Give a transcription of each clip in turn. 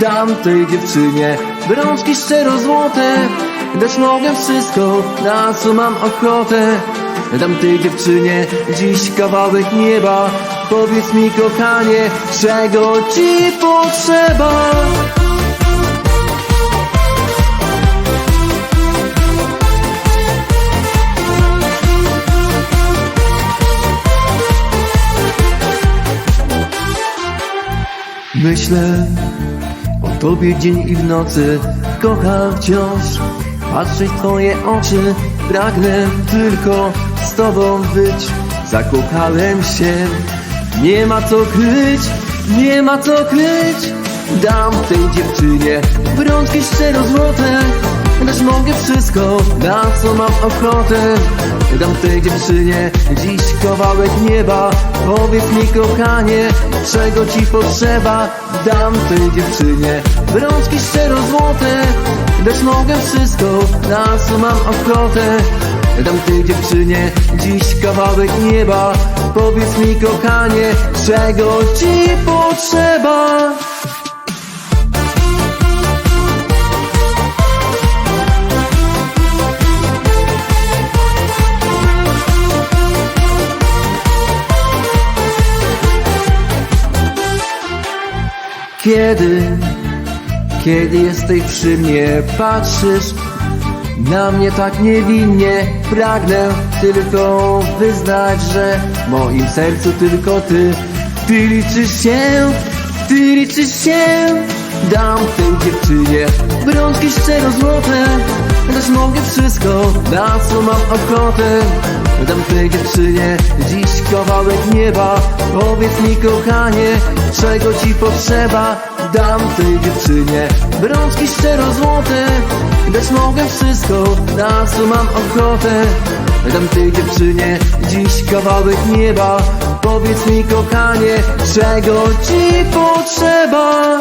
Dam tej dziewczynie brączki szczero złote Dać mogę wszystko, na co mam ochotę. Dam tej dziewczynie dziś kawałek nieba Powiedz mi kochanie, czego ci potrzeba? Myślę tobie dzień i w nocy Kocham wciąż. Patrzeć w twoje oczy Pragnę tylko z tobą być. Zakochałem się. Nie ma co kryć Nie ma co kryć. Dam tej dziewczynie Brączki szczero złote Dać mogę wszystko Na co mam ochotę. Dam tej dziewczynie Dziś kawałek nieba. Powiedz mi kochanie Czego ci potrzeba? Dam tej dziewczynie Brączki szczero złote. Dać mogę wszystko Na co mam ochotę. Dam tej dziewczynie Dziś kawałek nieba. Powiedz mi kochanie Czego ci potrzeba Kiedy, kiedy jesteś przy mnie, patrzysz na mnie tak niewinnie. Pragnę tylko wyznać, że w moim sercu tylko ty. Ty liczysz się, ty liczysz się Dam tej dziewczynie brączki szczero złote Dać mogę wszystko, na co mam ochotę. Dam tej dziewczynie dziś kawałek nieba. Powiedz mi kochanie, czego ci potrzeba? Dam tej dziewczynie brączki szczero złote Dać mogę wszystko, na co mam ochotę. Dam tej dziewczynie dziś kawałek nieba. Powiedz mi kochanie, czego ci potrzeba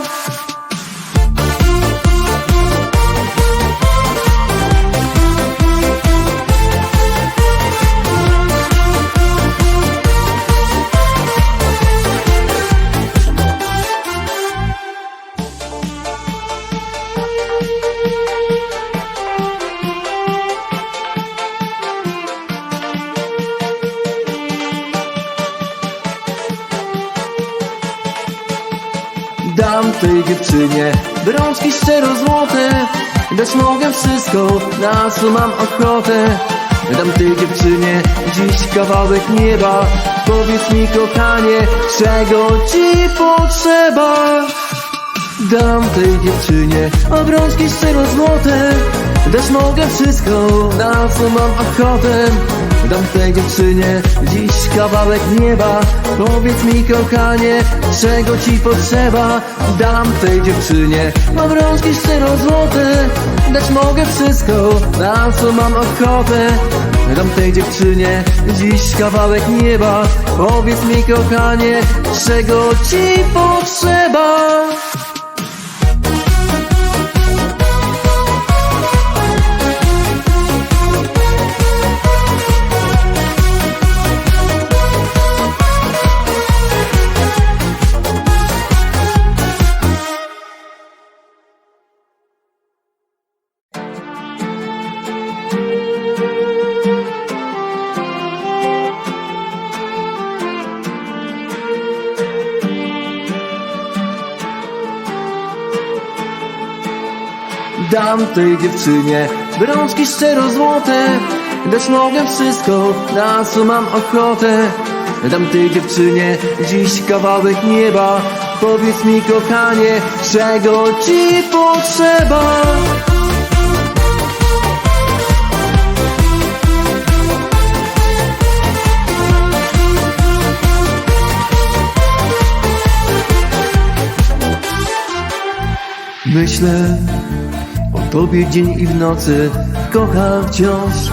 Dam tej dziewczynie brączki szczero złote Dać mogę wszystko, na co mam ochotę. Dam tej dziewczynie dziś kawałek nieba. Powiedz mi kochanie, czego ci potrzeba? Dam tej dziewczynie obrączki szczero złote Dać mogę wszystko, na co mam ochotę Dam tej dziewczynie dziś kawałek nieba. Powiedz mi kochanie, czego ci potrzeba? Dam tej dziewczynie obrączki szczero złote. Dać mogę wszystko, na co mam ochotę. Dam tej dziewczynie dziś kawałek nieba. Powiedz mi kochanie, czego ci potrzeba Dam tej dziewczynie brączki szczero złote Dać mogę wszystko, na co mam ochotę. Dam tej dziewczynie dziś kawałek nieba Powiedz mi kochanie, czego ci potrzeba? Myślę tobie dzień i w nocy Kocham wciąż